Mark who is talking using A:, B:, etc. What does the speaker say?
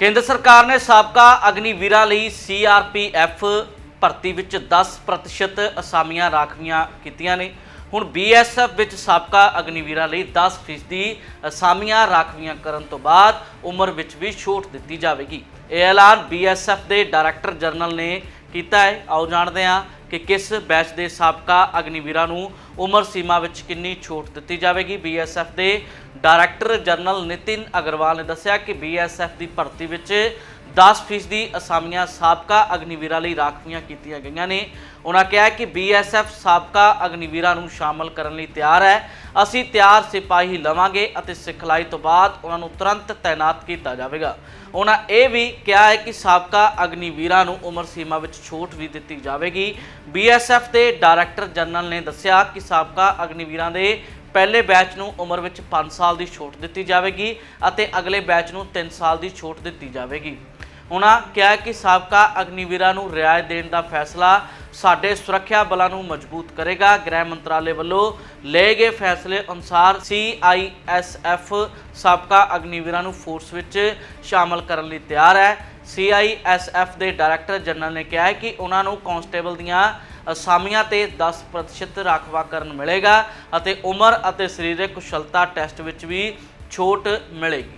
A: ਕੇਂਦਰ ਸਰਕਾਰ ਨੇ ਸਾਬਕਾ ਅਗਨੀਵੀਰਾਂ ਲਈ ਸੀਆਰਪੀਐਫ ਭਰਤੀ ਵਿੱਚ 10% ਅਸਾਮੀਆਂ ਰਾਖਵੀਆਂ ਕੀਤੀਆਂ ਨੇ। ਹੁਣ ਬੀਐਸਐਫ ਵਿੱਚ ਸਾਬਕਾ ਅਗਨੀਵੀਰਾਂ ਲਈ 10% ਅਸਾਮੀਆਂ ਰਾਖਵੀਆਂ ਕਰਨ ਤੋਂ ਬਾਅਦ ਉਮਰ ਵਿੱਚ ਵੀ ਛੋਟ ਦਿੱਤੀ ਜਾਵੇਗੀ। ਇਹ ਐਲਾਨ ਬੀਐਸਐਫ ਦੇ ਡਾਇਰੈਕਟਰ ਜਨਰਲ ਨੇ ਕੀਤਾ ਹੈ। ਆਓ ਜਾਣਦੇ ਹਾਂ ਕਿ ਕਿਸ ਬੈਚ ਦੇ ਸਾਬਕਾ ਅਗਨੀਵੀਰਾਂ ਨੂੰ ਉਮਰ ਸੀਮਾ ਵਿੱਚ ਕਿੰਨੀ ਛੋਟ ਦਿੱਤੀ ਜਾਵੇਗੀ? ਬੀਐਸਐਫ ਦੇ ਡਾਇਰੈਕਟਰ ਜਨਰਲ ਨਿਤਿਨ ਅਗਰਵਾਲ ਨੇ ਦੱਸਿਆ ਕਿ ਬੀਐਸਐਫ ਦੀ ਭਰਤੀ ਵਿੱਚ 10% ਦੀ ਅਸਾਮੀਆਂ ਸਾਬਕਾ ਅਗਨੀਵੀਰਾਂ ਲਈ ਰਾਖਵੀਆਂ ਕੀਤੀਆਂ ਗਈਆਂ ਨੇ। ਉਹਨਾਂ ਕਿਹਾ ਕਿ ਬੀਐਸਐਫ ਸਾਬਕਾ ਅਗਨੀਵੀਰਾਂ ਨੂੰ ਸ਼ਾਮਲ ਕਰਨ ਲਈ ਤਿਆਰ ਹੈ। ਅਸੀਂ ਤਿਆਰ ਸਿਪਾਹੀ ਲਵਾਂਗੇ ਅਤੇ ਸਿਖਲਾਈ ਤੋਂ ਬਾਅਦ ਉਹਨਾਂ ਨੂੰ ਤੁਰੰਤ ਤਾਇਨਾਤ ਕੀਤਾ ਜਾਵੇਗਾ। ਉਹਨਾਂ ਇਹ ਵੀ ਕਿਹਾ ਹੈ ਕਿ ਸਾਬਕਾ ਅਗਨੀਵੀਰਾਂ ਨੂੰ ਉਮਰ ਸੀਮਾ ਵਿੱਚ ਛੋਟ ਵੀ ਦਿੱਤੀ ਜਾਵੇਗੀ। ਬੀਐਸਐਫ ਦੇ ਡਾਇਰੈਕਟਰ ਜਨਰਲ ਨੇ ਦੱਸਿਆ ਕਿ ਸਾਬਕਾ ਅਗਨੀਵੀਰਾਂ ਦੇ ਪਹਿਲੇ ਬੈਚ ਨੂੰ ਉਮਰ ਵਿੱਚ 5 ਸਾਲ ਦੀ ਛੋਟ ਦਿੱਤੀ ਜਾਵੇਗੀ ਅਤੇ ਅਗਲੇ ਬੈਚ ਨੂੰ 3 ਸਾਲ ਦੀ ਛੋਟ ਦਿੱਤੀ ਜਾਵੇਗੀ। ਉਹਨਾਂ ਕਿਹਾ ਕਿ ਸਾਬਕਾ ਅਗਨੀਵੀਰਾਂ ਨੂੰ ਰਿਆਇਤ ਦੇਣ ਦਾ ਫੈਸਲਾ ਸਾਡੇ ਸੁਰੱਖਿਆ ਬਲਾਂ ਨੂੰ ਮਜ਼ਬੂਤ ਕਰੇਗਾ। ਗ੍ਰਹਿ ਮੰਤਰਾਲੇ ਵੱਲੋਂ ਲਏ ਗਏ ਫੈਸਲੇ ਅਨੁਸਾਰ ਸੀਆਈਐਸਐਫ ਸਾਬਕਾ ਅਗਨੀਵੀਰਾਂ ਨੂੰ ਫੋਰਸ ਵਿੱਚ ਸ਼ਾਮਲ ਕਰਨ ਲਈ ਤਿਆਰ ਹੈ। ਸੀਆਈਐਸਐਫ ਦੇ ਡਾਇਰੈਕਟਰ ਜਨਰਲ ਨੇ ਕਿਹਾ ਕਿ ਉਹਨਾਂ ਨੂੰ ਕਾਂਸਟੇਬਲ ਦੀਆਂ ਅਸਾਮੀਆਂ ਤੇ 10% ਰਾਖਵਾਂਕਰਨ ਮਿਲੇਗਾ ਅਤੇ ਉਮਰ ਅਤੇ ਸਰੀਰਕ ਕੁਸ਼ਲਤਾ ਟੈਸਟ ਵਿੱਚ ਵੀ ਛੋਟ ਮਿਲੇਗੀ।